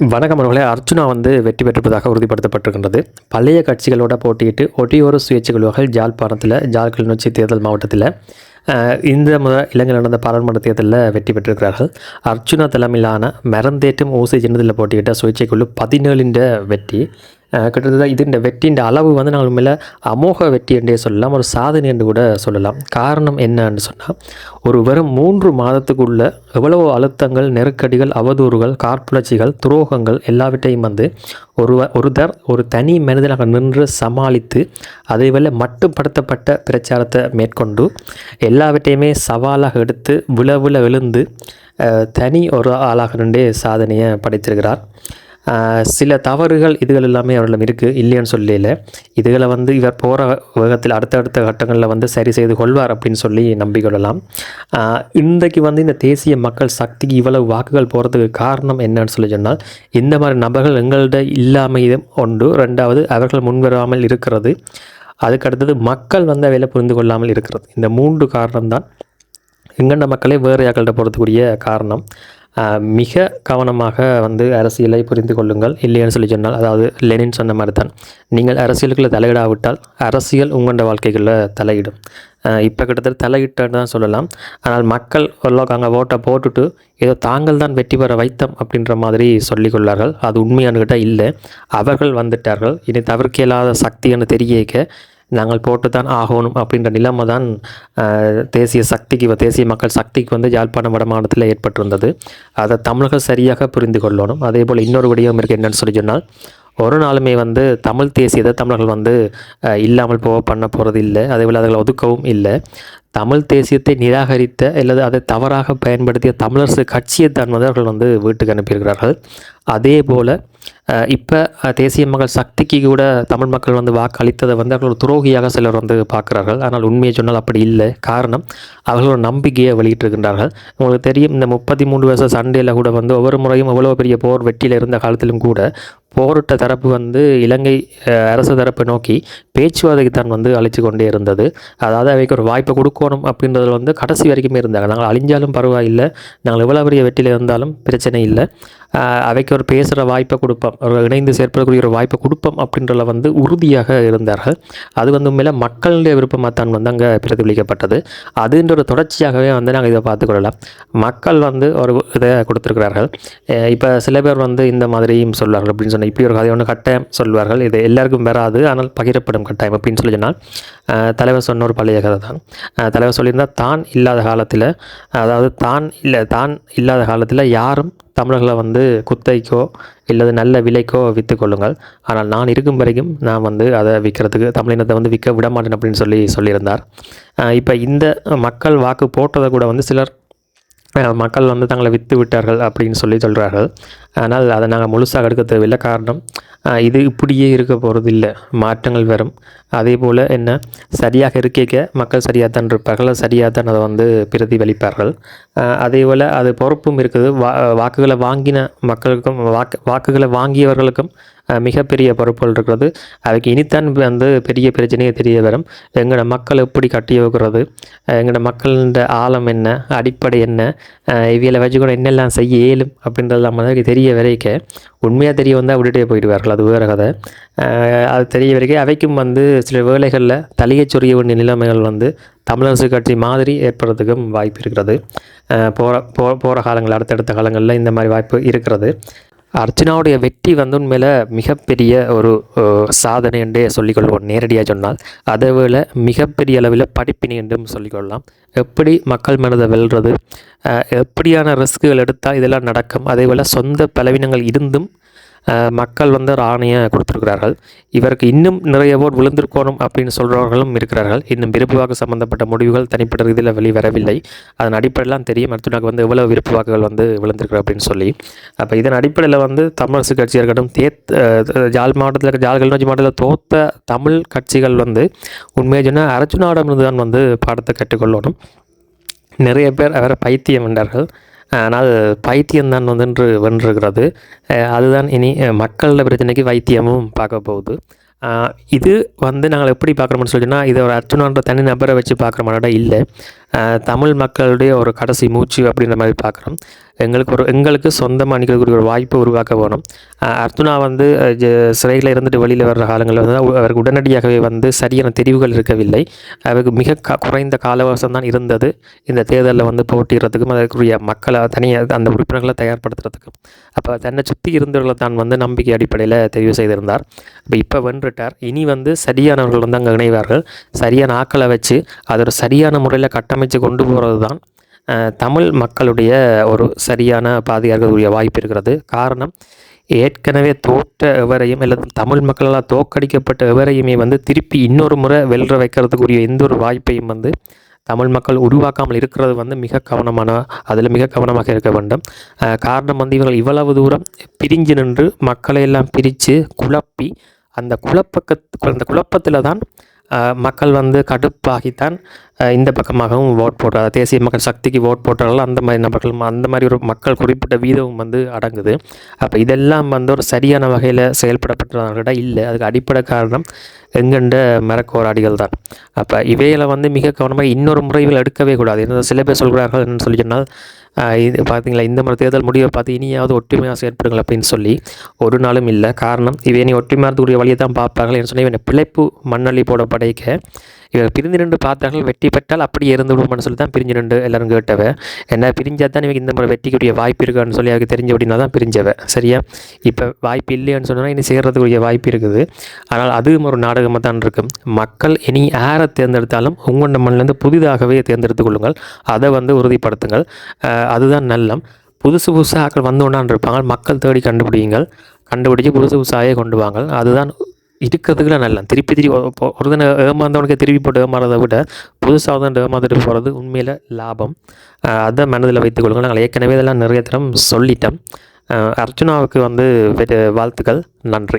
வணக்கம் அவர்களே அர்ச்சுனா வந்து வெற்றி பெற்றிருப்பதாக உறுதிப்படுத்தப்பட்டிருக்கின்றது. பழைய கட்சிகளோட போட்டியிட்டு ஒட்டியோரு சுயேட்சை ஜாழ்ப்பாணத்தில் ஜாழ் கிளிநொச்சி தேர்தல் மாவட்டத்தில் இந்த முத இலங்கையில் நடந்த பாராளுமன்ற தேர்தலில் வெற்றி பெற்றிருக்கிறார்கள். அர்ச்சுனா தலைமையிலான மரந்தேற்றும் ஊசி சின்னத்தில் போட்டியிட்ட சுயேட்சைக்குழு குழு வெற்றி. கிட்டத்தட்ட இது இந்த வெற்றியின் அளவு வந்து நாங்கள் உண்மையில் அமோக வெற்றி என்றே சொல்லலாம் ஒரு சாதனை என்று கூட சொல்லலாம். காரணம் என்னன்னு சொன்னால் ஒரு வெறும் மூன்று மாதத்துக்குள்ள எவ்வளவு அழுத்தங்கள் நெருக்கடிகள் அவதூறுகள் கார்ப்புணர்ச்சிகள் துரோகங்கள் எல்லாவற்றையும் வந்து ஒரு ஒருத்தர் ஒரு தனி மனிதனாக நின்று சமாளித்து அதேவேளை மட்டுப்படுத்தப்பட்ட பிரச்சாரத்தை மேற்கொண்டு எல்லாவற்றையுமே சவாலாக எடுத்து விழ விழ எழுந்து தனி ஒரு ஆளாக நின்றே சாதனையை படைத்திருக்கிறார். சில தவறுகள் இதுகள் எல்லாமே அவர்களிடம் இருக்குது இல்லைன்னு சொல்லல. இதுகளை வந்து இவர் போகிற வேகத்தில் அடுத்தடுத்த கட்டங்களில் வந்து சரி செய்து கொள்வார் அப்படின்னு சொல்லி நம்பிக்கொள்ளலாம் இன்றைக்கு வந்து இந்த தேசிய மக்கள் சக்திக்கு இவ்வளவு வாக்குகள் போகிறதுக்கு காரணம் என்னன்னு சொல்லி சொன்னால் இந்த மாதிரி நபர்கள் எங்கள்கிட்ட இல்லாமையும் ஒன்று. ரெண்டாவது அவர்கள் முன்வராமல் இருக்கிறது. அதுக்கடுத்தது மக்கள் வந்து வேலை புரிந்து கொள்ளாமல் இருக்கிறது. இந்த மூன்று காரணம்தான் எங்கண்ட மக்களே வேறு யாக்கள்கிட்ட போகிறதுக்குரிய காரணம். மிக கவனமாக வந்து அரசியலை புரிந்து கொள்ளுங்கள். இல்லைன்னு சொல்லி சொன்னால் அதாவது லெனின் சொன்ன மாதிரி தான் நீங்கள் அரசியலுக்குள்ளே தலையிடாவிட்டால் அரசியல் உங்கண்ட வாழ்க்கைகளில் தலையிடும். இப்போ கிட்டத்தட்ட தலையிட்டன்னு தான் சொல்லலாம். ஆனால் மக்கள் ஓரளவுக்கு அங்கே ஓட்டை போட்டுட்டு ஏதோ தாங்கள் தான் வெற்றி பெற வைத்தம் அப்படின்ற மாதிரி சொல்லிக்கொள்ளார்கள் அது உண்மையானுக்கிட்ட இல்லை. அவர்கள் வந்துட்டார்கள். இனி தவிர்க்க இயலாத சக்தின்னு தெரியக்க நாங்கள் போட்டு தான் ஆகணும் அப்படின்ற நிலைமை தான் தேசிய சக்திக்கு தேசிய மக்கள் சக்திக்கு வந்து யாழ்ப்பாணம் வடமாநிலத்தில் ஏற்பட்டிருந்தது. அதை தமிழர்கள் சரியாக புரிந்து கொள்ளணும். அதே போல் இன்னொரு விடயம் இருக்குது என்னென்னு சொல்லி சொன்னால் ஒரு நாளுமே வந்து தமிழ் தேசியத்தை தமிழர்கள் வந்து இல்லாமல் போக பண்ண போகிறது இல்லை. அதே போல் அதில் ஒதுக்கவும் இல்லை. தமிழ் தேசியத்தை நிராகரித்த அல்லது அதை தவறாக பயன்படுத்திய தமிழரசு கட்சியை தான் வந்து அவர்கள் வந்து வீட்டுக்கு அனுப்பியிருக்கிறார்கள். அதே போல் இப்போ தேசிய மக்கள் சக்திக்கு கூட தமிழ் மக்கள் வந்து வாக்களித்ததை வந்து அவர்கள் ஒரு துரோகியாக சிலர் வந்து பார்க்குறார்கள். ஆனால் உண்மையை சொன்னால் அப்படி இல்லை. காரணம் அவர்களோட நம்பிக்கையை வெளியிட்டிருக்கின்றார்கள். உங்களுக்கு தெரியும் இந்த முப்பத்தி மூணு வருஷ சண்டையில் கூட வந்து ஒவ்வொரு முறையும் எவ்வளோ பெரிய போர் வெற்றியில் இருந்த காலத்திலும் கூட போரிட்ட தரப்பு வந்து இலங்கை அரசு தரப்பை நோக்கி பேச்சுவார்த்தைக்கு தான் வந்து அழைச்சு கொண்டே இருந்தது. அதாவது அவைக்கு ஒரு வாய்ப்பை கொடுக்கணும் அப்படின்றதுல வந்து கடைசி வரைக்குமே இருந்தாங்க. நாங்கள் அழிஞ்சாலும் பரவாயில்லை. நாங்கள் எவ்வளோ பெரிய வெற்றியில் இருந்தாலும் பிரச்சனை இல்லை. அவைக்கு ஒரு பேசுகிற வாய்ப்பை கொடுப்போம். இணைந்து செயற்படக்கூடிய ஒரு வாய்ப்பை கொடுப்போம் அப்படின்றல வந்து உறுதியாக இருந்தார்கள். அது வந்து உண்மையில் மக்களுடைய விருப்பமாக தான் வந்து அங்கே பிரதிபலிக்கப்பட்டது. அதுன்ற ஒரு தொடர்ச்சியாகவே வந்து நாங்கள் இதை பார்த்துக்கொள்ளலாம் மக்கள் வந்து ஒரு இதை கொடுத்துருக்கிறார்கள். இப்போ சில பேர் வந்து இந்த மாதிரியும் சொல்வார்கள் அப்படின்னு சொன்னால் இப்படி ஒரு கதை ஒன்று கட்டாயம் சொல்வார்கள். இது எல்லாருக்கும் வராது ஆனால் பகிரப்படும் கட்டாயம் அப்படின்னு சொல்லி சொன்னால் தலைவர் சொன்ன ஒரு பழைய கதை தான். தலைவர் சொல்லியிருந்தால் தான் இல்லாத காலத்தில் அதாவது தான் இல்லை தான் இல்லாத காலத்தில் யாரும் தமிழர்களை வந்து குத்தைக்கோ இல்லது நல்ல விலைக்கோ விற்று கொள்ளுங்கள். ஆனால் நான் இருக்கும் வரைக்கும் நான் வந்து அதை விற்கிறதுக்கு தமிழினத்தை வந்து விற்க விட மாட்டேன் அப்படின்னு சொல்லி சொல்லியிருந்தார். இப்போ இந்த மக்கள் வாக்கு போட்டதை கூட வந்து சிலர் மக்கள் வந்து தங்களை விற்று விட்டார்கள் அப்படின்னு சொல்லி சொல்கிறார்கள் ஆனால் அதை நாங்கள் முழுசாக எடுக்க தேவையில்லை. காரணம் இது இப்படியே இருக்க போகிறது இல்லை மாற்றங்கள் வரும். அதே போல் என்ன சரியாக இருக்க மக்கள் சரியாக தான் இருப்பார்கள். சரியாக தான் அதை வந்து பிரதிபலிப்பார்கள். அதே போல் அது பொறுப்பும் இருக்குது. வா வாக்குகளை வாங்கின மக்களுக்கும் வாக்கு வாக்குகளை வாங்கியவர்களுக்கும் மிகப்பெரிய பொறுப்புகள் இருக்கிறது. அதுக்கு இனித்தான் வந்து பெரிய பிரச்சனையே தெரிய வரும். எங்களோட மக்கள் எப்படி கட்டி வைக்கிறது? எங்களோட மக்களின் ஆழம் என்ன? அடிப்படை என்ன? அஹ், இவியலை வச்சு கூட என்னெல்லாம் செய்ய இயலும்? அப்படின்றதெல்லாம் தெரியும் தெரிய வரைக்க உண்மையாக தெரிய வந்தால் விட்டுட்டே போயிடுவார்கள். அது வேறு கதை. அது தெரிய வரைக்கும் அவைக்கும் வந்து சில வேலைகளில் தலையை சொரிய வேண்டிய நிலைமைகள் வந்து தமிழரசு கட்சி மாதிரி ஏற்படுறதுக்கும் வாய்ப்பு இருக்கிறது. போகிற போ போகிற காலங்கள் அடுத்தடுத்த காலங்களில் இந்த மாதிரி வாய்ப்பு இருக்கிறது. அர்ச்சனாவுடைய வெற்றி வந்து உண்மையில் மிகப்பெரிய ஒரு சாதனை என்றே சொல்லிக்கொள்வோம். நேரடியாக சொன்னால் அதை விட மிகப்பெரிய அளவில் படிப்பினை என்றும் சொல்லிக்கொள்ளலாம். எப்படி மக்கள் மனதை வெல்றது எப்படியான ரிஸ்க்குகள் எடுத்தால் இதெல்லாம் நடக்கும் அதே போல் சொந்த பலவீனங்கள் இருந்தும் மக்கள் வந்து ராணியை ஆணையை கொடுத்துருக்கிறார்கள். இவருக்கு இன்னும் நிறைய ஓர் விழுந்திருக்கணும் அப்படின்னு சொல்கிறவர்களும் இருக்கிறார்கள். இன்னும் விருப்பு வாக்கு சம்பந்தப்பட்ட முடிவுகள் தனிப்பட்ட ரீதியில் வெளிவரவில்லை. அதன் அடிப்படையெல்லாம் தெரியும் அர்ஜுனாக்கு வந்து எவ்வளோ விருப்பு வாக்குகள் வந்து விழுந்திருக்கு அப்படின்னு சொல்லி. அப்போ இதன் அடிப்படையில் வந்து தமிழரசு கட்சியாக இருக்கட்டும் தேத் ஜால் ஜாழ் மாவட்டத்தில் இருக்க ஜாழ் கிளிநொச்சி மாவட்டத்தில் தோத்த தமிழ் கட்சிகள் வந்து உண்மையாக சொன்னால் அர்ஜுனாவிடமிருந்து தான் வந்து பாடத்தை கற்றுக்கொள்ளணும். நிறைய பேர் அவரை பைத்தியம் என்றார்கள். ஆனால் பைத்தியம்தான் வந்து இன்று வென்றிருக்கிறது அதுதான் இனி மக்களோட பிரச்சனைக்கு வைத்தியமும் பார்க்க போகுது. இது வந்து நாங்கள் எப்படி பார்க்குறோம்னு சொல்லிட்டுனா இதை ஒரு அர்ஜுனான்ற தனி நபரை வச்சு பார்க்குற மாதிரி இல்லை. தமிழ் மக்களுடைய ஒரு கடைசி மூச்சு அப்படின்ற மாதிரி பார்க்குறோம். எங்களுக்கு ஒரு எங்களுக்கு சொந்தமாக நிற்கக்கூடிய ஒரு வாய்ப்பை உருவாக்க வேணும் அர்த்துனா வந்து ஜ- சிறையில் இருந்துட்டு வெளியில் வர்ற காலங்களில் வந்து அவருக்கு உடனடியாகவே வந்து சரியான தெரிவுகள் இருக்கவில்லை. அவருக்கு மிக க குறைந்த காலவசம் தான் இருந்தது. இந்த தேர்தலில் வந்து போட்டிடுறதுக்கும் அதற்குரிய மக்களை தனியாக அந்த உறுப்பினர்களை தயார்படுத்துறதுக்கும். அப்போ தன்னை சுற்றி இருந்தவர்களை தான் வந்து நம்பிக்கை அடிப்படையில் தெரிவு செய்திருந்தார். இப்போ இப்போ வென்றுட்டார். இனி வந்து சரியானவர்கள் வந்து அங்கே இணைவார்கள். சரியான ஆக்களை வச்சு அதோட சரியான முறையில் அமைச்சு கொண்டு போகிறது தான் தமிழ் மக்களுடைய ஒரு சரியான பாதையாக வாய்ப்பு இருக்கிறது. காரணம் ஏற்கனவே தோற்ற எவரையும் அல்லது தமிழ் மக்களால் தோற்கடிக்கப்பட்ட எவரையுமே வந்து திருப்பி இன்னொரு முறை வெல்ற வைக்கிறதுக்குரிய எந்த ஒரு வாய்ப்பையும் வந்து தமிழ் மக்கள் உருவாக்காமல் இருக்கிறது வந்து மிக கவனமான அதில் மிக கவனமாக இருக்க வேண்டும். காரணம் வந்து இவர்கள் இவ்வளவு தூரம் பிரிஞ்சு நின்று மக்களை எல்லாம் பிரித்து குழப்பி அந்த குழப்பக்க அந்த குழப்பத்தில் தான் மக்கள் வந்து கடுப்பாகித்தான் இந்த பக்கமாகவும் ஓட் போடுறாங்க. தேசிய மக்கள் சக்திக்கு ஓட் போட்டாலும் அந்த மாதிரி நபர்கள் அந்த மாதிரி ஒரு மக்கள் குறிப்பிட்ட வீதம் வந்து அடங்குது. அப்போ இதெல்லாம் வந்து ஒரு சரியான வகையில் செயல்படப்பட்டவர்கிட்ட இல்லை. அதுக்கு அடிப்படை காரணம் எங்கெண்ட மரக்கோராடிகள் தான் அப்போ இவைகளை வந்து மிக கவனமாக இன்னொரு முறைகள் எடுக்கவே கூடாது. என்ன சில பேர் சொல்கிறார்கள் என்னன்னு சொல்லி சொன்னால் இது பார்த்தீங்களா இந்த மாதிரி தேர்தல் முடிவை பார்த்து இனியாவது ஒற்றுமையாக செயற்படுங்கள் அப்படின்னு சொல்லி ஒரு நாளும் இல்லை. காரணம் இவை ஒற்றுமையாக இருக்கக்கூடிய வழியை தான் பார்ப்பார்கள் என்று சொன்னால் இவனை பிழைப்பு மண்ணள்ளி போட படைக்க இவர் பிரிந்து நின்று பார்த்தார்கள் வெற்றி பெற்றால் அப்படியே இருந்து விடுவோம்னு சொல்லி தான் பிரிஞ்சு நின்று எல்லாரும் கேட்டவ. என்ன பிரிஞ்சா தான் இவங்க இந்த முறை வெற்றிக்குரிய வாய்ப்பு இருக்கான்னு சொல்லி அவருக்கு தெரிஞ்ச அப்படின்னா தான் பிரிஞ்சவ. சரியா? இப்போ வாய்ப்பு இல்லைன்னு சொன்னால் இனி சேர்றதுக்குரிய வாய்ப்பு இருக்குது. ஆனால் அதுவும் ஒரு நாடகமாக தான் இருக்கும். மக்கள் இனி யாரை தேர்ந்தெடுத்தாலும் உங்களோட மண்ணிலேருந்து புதிதாகவே தேர்ந்தெடுத்துக் கொள்ளுங்கள். அதை வந்து உறுதிப்படுத்துங்கள். அதுதான் நல்லம். புதுசு புதுசாக ஆக்கள் வந்தோன்னான் இருப்பாங்க. மக்கள் தேடி கண்டுபிடிங்கள் கண்டுபிடிச்சு புதுசு புதுசாகவே கொண்டு வாங்க அதுதான் இருக்கிறதுக்குள்ள நல்ல. திருப்பி திருப்பி ஒரு- தினம் ஏமாந்தவனுக்கு திருப்பி போட்டு ஏமாறதை விட புதுசாக தான் ஏமாந்துட்டு போகிறது உண்மையில் லாபம். அதை மனதில் வைத்துக் நாங்கள் ஏற்கனவே இதெல்லாம் நிறைய தரம் சொல்லிட்டோம் அர்ஜுனாவுக்கு அர்ச்சனாவுக்கு வந்து வாழ்த்துக்கள். நன்றி.